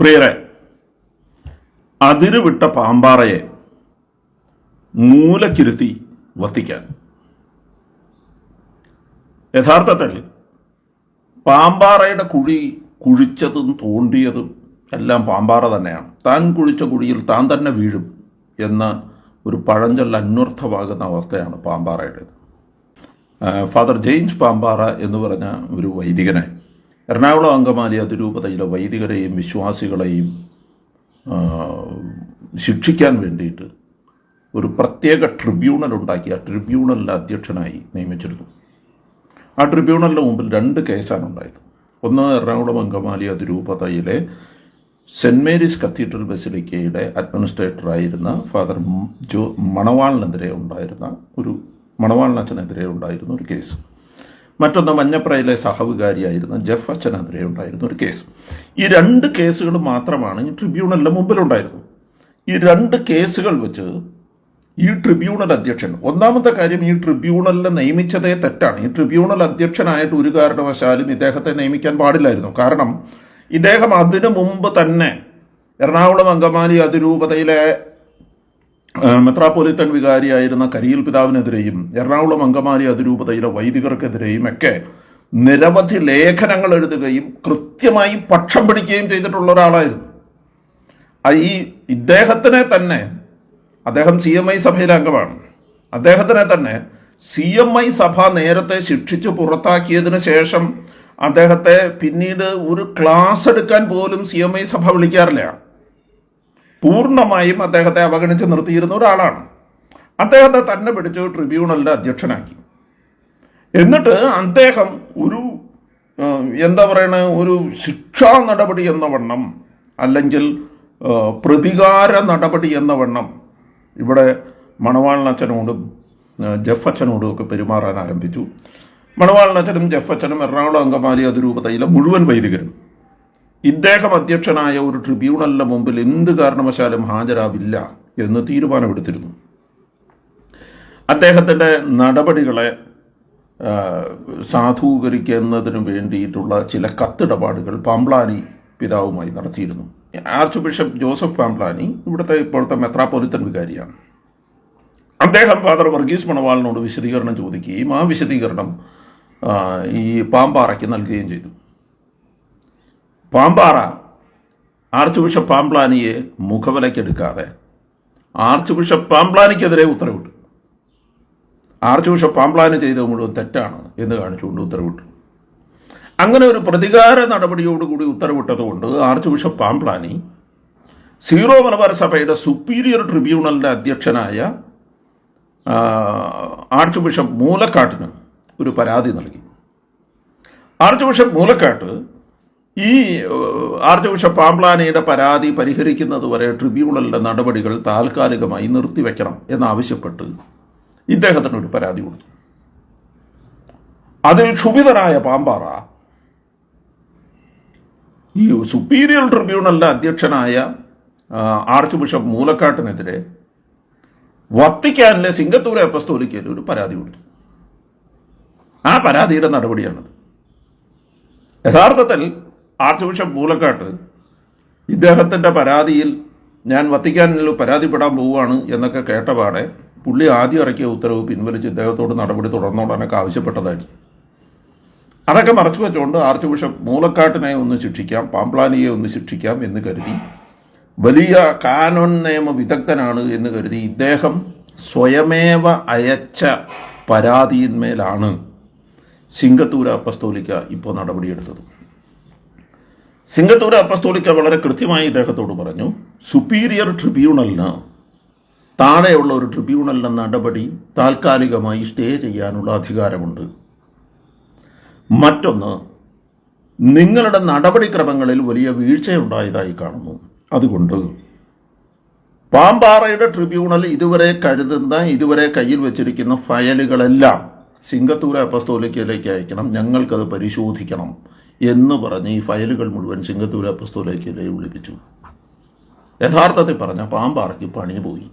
പ്രിയരെ അതിരുവിട്ട പാമ്പാറയെ മൂലക്കിരുത്തി വത്തിക്കാൻ. യഥാർത്ഥത്തിൽ പാമ്പാറയുടെ കുഴി കുഴിച്ചതും തോണ്ടിയതും എല്ലാം പാമ്പാറ തന്നെയാണ്. താൻ കുഴിച്ച കുഴിയിൽ താൻ തന്നെ വീഴും എന്ന ഒരു പഴഞ്ചൊല്ല അന്വർത്ഥമാകുന്ന അവസ്ഥയാണ് പാമ്പാറയുടേത്. ഫാദർ ജെയിംസ് പാമ്പാറ എന്ന് പറഞ്ഞ ഒരു വൈദികനെ എറണാകുളം അങ്കമാലി അതിരൂപതയിലെ വൈദികരെയും വിശ്വാസികളെയും ശിക്ഷിക്കാൻ വേണ്ടിയിട്ട് ഒരു പ്രത്യേക ട്രിബ്യൂണൽ ഉണ്ടാക്കി ആ ട്രിബ്യൂണലിന്റെ അധ്യക്ഷനായി നിയമിച്ചിരുന്നു. ആ ട്രിബ്യൂണലിന് മുമ്പിൽ രണ്ട് കേസാണ് ഉണ്ടായത്. ഒന്ന് എറണാകുളം അങ്കമാലി അതിരൂപതയിലെ സെന്റ് മേരീസ് കത്തീഡ്രൽ ബസിലിക്കയുടെ അഡ്മിനിസ്ട്രേറ്ററായിരുന്ന ഫാദർ ജോ മണവാളിനെതിരെ ഉണ്ടായിരുന്ന ഒരു മണവാളിനച്ഛനെതിരെ ഉണ്ടായിരുന്ന ഒരു കേസ്. മറ്റൊന്ന് മഞ്ഞപ്രയിലെ സഹവികാരിയായിരുന്ന ജഫ് അച്ഛനെതിരെ ഉണ്ടായിരുന്ന ഒരു കേസ്. ഈ രണ്ട് കേസുകൾ മാത്രമാണ് ഈ ട്രിബ്യൂണലിന്റെ മുമ്പിലുണ്ടായിരുന്നത്. ഈ രണ്ട് കേസുകൾ വെച്ച് ഈ ട്രിബ്യൂണൽ അധ്യക്ഷൻ ഒന്നാമത്തെ കാര്യം ഈ ട്രിബ്യൂണലിനെ നിയമിച്ചതേ തെറ്റാണ്. ഈ ട്രിബ്യൂണൽ അധ്യക്ഷനായിട്ട് ഒരു കാരണവശാലും ഇദ്ദേഹത്തെ നിയമിക്കാൻ പാടില്ലായിരുന്നു. കാരണം ഇദ്ദേഹം അതിനു മുമ്പ് തന്നെ എറണാകുളം അങ്കമാലി അതിരൂപതയിലെ മെത്രാപ്പൊലിത്തൻ വികാരിയായിരുന്ന കരിയിൽ പിതാവിനെതിരെയും എറണാകുളം അങ്കമാലി അതിരൂപതയിലെ വൈദികർക്കെതിരെയും ഒക്കെ നിരവധി ലേഖനങ്ങൾ എഴുതുകയും കൃത്യമായി പക്ഷം പിടിക്കുകയും ചെയ്തിട്ടുള്ള ഒരാളായിരുന്നു. ഈ ഇദ്ദേഹത്തിനെ തന്നെ അദ്ദേഹം സി എം ഐ സഭയിലെ അംഗമാണ്. അദ്ദേഹത്തിനെ തന്നെ സി എം ഐ സഭ നേരത്തെ ശിക്ഷിച്ച് പുറത്താക്കിയതിന് ശേഷം അദ്ദേഹത്തെ പിന്നീട് ഒരു ക്ലാസ് എടുക്കാൻ പോലും സി എം ഐ സഭ വിളിക്കാറില്ല. പൂർണമായും അദ്ദേഹത്തെ അവഗണിച്ച് നിർത്തിയിരുന്ന ഒരാളാണ്. അദ്ദേഹത്തെ തന്നെ പിടിച്ച് ട്രിബ്യൂണലിന്റെ അധ്യക്ഷനാക്കി. എന്നിട്ട് അദ്ദേഹം ഒരു എന്താ പറയണ ഒരു ശിക്ഷാ നടപടി എന്ന വണ്ണം അല്ലെങ്കിൽ പ്രതികാര നടപടി എന്ന വണ്ണം ഇവിടെ മണവാളനച്ഛനോടും ജഫച്ചനോടും ഒക്കെ പെരുമാറാൻ ആരംഭിച്ചു. മണവാളനച്ഛനും ജഫച്ചനും എറണാകുളം അങ്കമാലി അതിരൂപതയിലെ മുഴുവൻ വൈദികരും. ഇദ്ദേഹം അധ്യക്ഷനായ ഒരു ട്രിബ്യൂണലിന്റെ മുമ്പിൽ എന്ത് കാരണവശാലും ഹാജരാവില്ല എന്ന് തീരുമാനമെടുത്തിരുന്നു. അദ്ദേഹത്തിന്റെ നടപടികളെ സാധൂകരിക്കുന്നതിന് വേണ്ടിയിട്ടുള്ള ചില കത്തിടപാടുകൾ പാംപ്ലാനി പിതാവുമായി നടത്തിയിരുന്നു. ആർച്ച് ബിഷപ്പ് ജോസഫ് പാംപ്ലാനി ഇവിടുത്തെ ഇപ്പോഴത്തെ മെത്രാപ്പൊലിത്തൻ വികാരിയാണ്. അദ്ദേഹം ഫാദർ വർഗീസ് മണവാളിനോട് വിശദീകരണം ചോദിക്കുകയും ആ വിശദീകരണം ഈ പാമ്പാറയ്ക്ക് നൽകുകയും ചെയ്തു. പാമ്പാറ. ആർച്ച് ബിഷപ്പ് പാംപ്ലാനിയെ മുഖവിലക്കെടുക്കാതെ ആർച്ച് ബിഷപ്പ് പാംപ്ലാനിക്കെതിരെ ഉത്തരവിട്ടു. ആർച്ച് ബിഷപ്പ് പാംപ്ലാന് ചെയ്തത് മുഴുവൻ തെറ്റാണ് എന്ന് കാണിച്ചുകൊണ്ട് ഉത്തരവിട്ടു. അങ്ങനെ ഒരു പ്രതികാര നടപടിയോടുകൂടി ഉത്തരവിട്ടതുകൊണ്ട് archbishop Pamplany zero Malabar സഭയുടെ സുപ്പീരിയർ ട്രിബ്യൂണലിന്റെ അധ്യക്ഷനായ ആർച്ച് ബിഷപ്പ് മൂലക്കാട്ടിന് ഒരു പരാതി നൽകി. ആർച്ച് ബിഷപ്പ് മൂലക്കാട്ട് ഈ ആർച്ച് ബിഷപ്പ് പാംപ്ലാനിയുടെ പരാതി പരിഹരിക്കുന്നതുവരെ ട്രിബ്യൂണലിന്റെ നടപടികൾ താൽക്കാലികമായി നിർത്തിവെക്കണം എന്നാവശ്യപ്പെട്ട് ഇദ്ദേഹത്തിനൊരു പരാതി കൊടുത്തു. അതിൽ ക്ഷുഭിതനായ പാമ്പാറ ഈ സുപ്പീരിയർ ട്രിബ്യൂണലിന്റെ അധ്യക്ഷനായ ആർച്ച് ബിഷപ്പ് മൂലക്കാട്ടിനെതിരെ വത്തിക്കാനിലെ സിംഗത്തൂർ അപ്പസ്തോലിക്കയിൽ ഒരു പരാതി കൊടുത്തു. ആ പരാതിയുടെ നടപടിയാണത്. യഥാർത്ഥത്തിൽ ആർച്ച് ബിഷപ്പ് മൂലക്കാട്ട് ഇദ്ദേഹത്തിന്റെ പരാതിയിൽ ഞാൻ വത്തിക്കാനിൽ പരാതിപ്പെടാൻ പോവുകയാണ് എന്നൊക്കെ കേട്ടപാടെ പുള്ളി ആദ്യം ഇറക്കിയ ഉത്തരവ് പിൻവലിച്ച് ഇദ്ദേഹത്തോട് നടപടി തുടർന്നോടാനൊക്കെ ആവശ്യപ്പെട്ടതായിരുന്നു അതൊക്കെ മറച്ചു വെച്ചുകൊണ്ട് ആർച്ച് ബിഷപ്പ് മൂലക്കാട്ടിനെ ഒന്ന് ശിക്ഷിക്കാം പാംപ്ലാനിയെ ഒന്ന് ശിക്ഷിക്കാം എന്ന് കരുതി. വലിയ കാനോൻ നിയമ വിദഗ്ധനാണ് എന്ന് കരുതി ഇദ്ദേഹം സ്വയമേവ അയച്ച പരാതിയിന്മേലാണ് സിംഗത്തൂര അപ്പസ്തോലിക്ക ഇപ്പോൾ നടപടിയെടുത്തത്. സിംഗത്തൂര അപ്പസ്തോളിക്ക വളരെ കൃത്യമായി ഇദ്ദേഹത്തോട് പറഞ്ഞു സുപ്പീരിയർ ട്രിബ്യൂണലിന് താഴെയുള്ള ഒരു ട്രിബ്യൂണലിന്റെ നടപടി താൽക്കാലികമായി സ്റ്റേ ചെയ്യാനുള്ള അധികാരമുണ്ട്. മറ്റൊന്ന് നിങ്ങളുടെ നടപടിക്രമങ്ങളിൽ വലിയ വീഴ്ചയുണ്ടായതായി കാണുന്നു. അതുകൊണ്ട് പാമ്പാറയുടെ ട്രിബ്യൂണൽ ഇതുവരെ കരുതുന്ന ഇതുവരെ കയ്യിൽ വെച്ചിരിക്കുന്ന ഫയലുകളെല്ലാം സിംഗത്തൂർ അപ്പസ്തോലിക്കയിലേക്ക് അയക്കണം. ഞങ്ങൾക്കത് പരിശോധിക്കണം. എന്ന് പറഞ്ഞ് ഈ ഫയലുകൾ മുഴുവൻ സിംഗത്തൂര പുസ്തകത്തിലേക്ക് വിളിപ്പിച്ചു. യഥാർത്ഥത്തിൽ പറഞ്ഞ പാമ്പാറയ്ക്ക് പണി പോയി.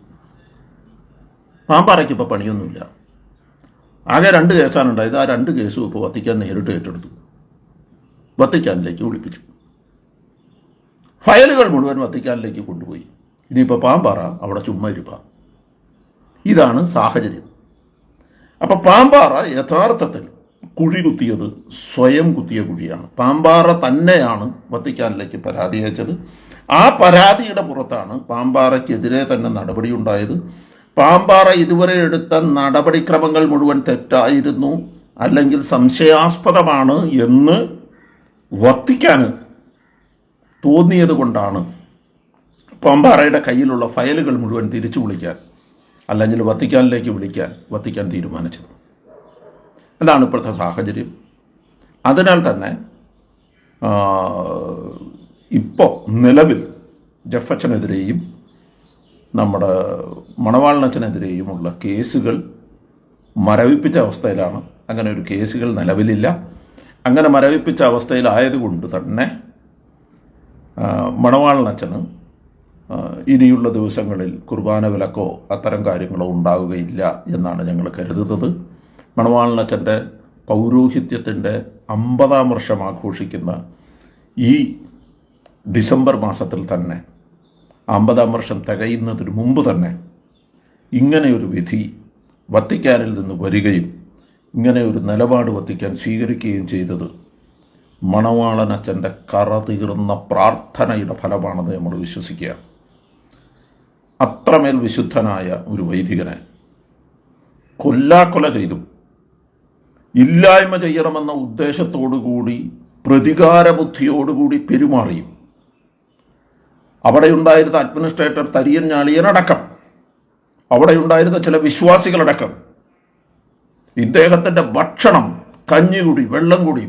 പാമ്പാറയ്ക്ക് ഇപ്പോൾ പണിയൊന്നുമില്ല. ആകെ രണ്ട് കേസാണ് ഉണ്ടായത് ആ രണ്ട് കേസും ഇപ്പോൾ വത്തിക്കാൻ നേരിട്ട് ഏറ്റെടുത്തു. വത്തിക്കാനിലേക്ക് വിളിപ്പിച്ചു. ഫയലുകൾ മുഴുവൻ വത്തിക്കാനിലേക്ക് കൊണ്ടുപോയി. ഇനിയിപ്പോൾ പാമ്പാറ അവിടെ ചുമ്മാ ഇരിപ്പ. ഇതാണ് സാഹചര്യം. അപ്പോൾ പാമ്പാറ യഥാർത്ഥത്തിൽ കുഴി കുത്തിയത് സ്വയം കുത്തിയ കുഴിയാണ്. പാമ്പാറ തന്നെയാണ് വത്തിക്കാനിലേക്ക് പരാതി അയച്ചത്. ആ പരാതിയുടെ പുറത്താണ് പാമ്പാറയ്ക്കെതിരെ തന്നെ നടപടി നടപടിയുണ്ടായത്. പാമ്പാറ ഇതുവരെ എടുത്ത നടപടിക്രമങ്ങൾ മുഴുവൻ തെറ്റായിരുന്നു. അല്ലെങ്കിൽ സംശയാസ്പദമാണ് എന്ന് വത്തിക്കാൻ തോന്നിയത് കൊണ്ടാണ് പാമ്പാറയുടെ കയ്യിലുള്ള ഫയലുകൾ മുഴുവൻ തിരിച്ചു വിളിക്കാൻ അല്ലെങ്കിൽ വത്തിക്കാനിലേക്ക് വിളിക്കാൻ വത്തിക്കാൻ തീരുമാനിച്ചത്. അതാണ് ഇപ്പോഴത്തെ സാഹചര്യം. അതിനാൽ തന്നെ ഇപ്പോൾ നിലവിൽ ജഫച്ചനെതിരെയും നമ്മുടെ മണവാളിനച്ചനെതിരെയുമുള്ള കേസുകൾ മരവിപ്പിച്ച അവസ്ഥയിലാണ്. അങ്ങനെ ഒരു കേസുകൾ നിലവിലില്ല. അങ്ങനെ മരവിപ്പിച്ച അവസ്ഥയിലായതുകൊണ്ട് തന്നെ ആ, ഇനിയുള്ള ദിവസങ്ങളിൽ കുർബാന വിലക്കോ അത്തരം കാര്യങ്ങളോ ഉണ്ടാവുകയില്ല എന്നാണ് ഞങ്ങൾ കരുതുന്നത്. മണവാളനച്ചന്റെ പൗരോഹിത്യത്തിന്റെ അമ്പതാം വർഷം ആഘോഷിക്കുന്ന ഈ ഡിസംബർ മാസത്തിൽ തന്നെ അമ്പതാം വർഷം തികയുന്നതിന് മുമ്പ് തന്നെ ഇങ്ങനെയൊരു വിധി വത്തിക്കാനിൽ നിന്ന് വരികയും ഇങ്ങനെ ഒരു നിലപാട് വത്തിക്കാൻ സ്വീകരിക്കുകയും ചെയ്തത് മണവാളനച്ഛന്റെ കറ തീർന്ന പ്രാർത്ഥനയുടെ ഫലമാണെന്ന് നമ്മൾ വിശ്വസിക്കുക. അത്രമേൽ വിശുദ്ധനായ ഒരു വൈദികനെ കൊല്ലാക്കൊല ചെയ്തു. ഇല്ലായ്മ ചെയ്യണമെന്ന ഉദ്ദേശത്തോടുകൂടി പ്രതികാരബുദ്ധിയോടുകൂടി പെരുമാറിയും. അവിടെയുണ്ടായിരുന്ന അഡ്മിനിസ്ട്രേറ്റർ തരിയൻ ഞാളിയനടക്കം അവിടെയുണ്ടായിരുന്ന ചില വിശ്വാസികളടക്കം. ഇദ്ദേഹത്തിന്റെ ഭക്ഷണം കഞ്ഞികുടി വെള്ളം കൂടി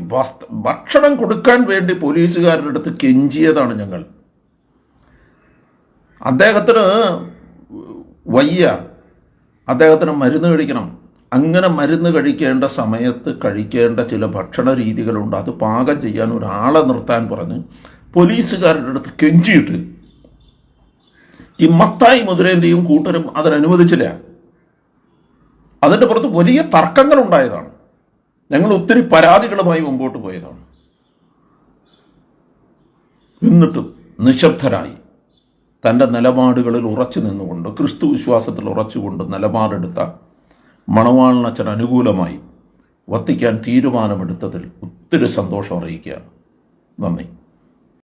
ഭക്ഷണം കൊടുക്കാൻ വേണ്ടി പോലീസുകാരുടെ അടുത്ത് കെഞ്ചിയതാണ് ഞങ്ങൾ. അദ്ദേഹത്തിന് വയ്യ. അദ്ദേഹത്തിന് മരുന്ന് കഴിക്കണം അങ്ങനെ മരുന്ന് കഴിക്കേണ്ട സമയത്ത് കഴിക്കേണ്ട ചില ഭക്ഷണ രീതികളുണ്ട്. അത് പാകം ചെയ്യാൻ ഒരാളെ നിർത്താൻ പറഞ്ഞ് പോലീസുകാരുടെ അടുത്ത് കെഞ്ചിയിട്ട് ഈ മത്തായി മുതിരേന്തിയും കൂട്ടരും അതിനനുവദിച്ചില്ല. അതിന്റെ പുറത്ത് വലിയ തർക്കങ്ങൾ ഉണ്ടായതാണ്. ഞങ്ങൾ ഒത്തിരി പരാതികളുമായി മുമ്പോട്ട് പോയതാണ്. എന്നിട്ടും നിശബ്ദരായി. തന്റെ നിലപാടുകളിൽ ഉറച്ചു നിന്നുകൊണ്ട് ക്രിസ്തു വിശ്വാസത്തിൽ ഉറച്ചുകൊണ്ട് നിലപാടെടുത്ത മണവാളനച്ഛൻ അനുകൂലമായി വത്തിക്കാൻ തീരുമാനമെടുത്തതിൽ ഒത്തിരി സന്തോഷം അറിയിക്കുകയാണ്. നന്ദി.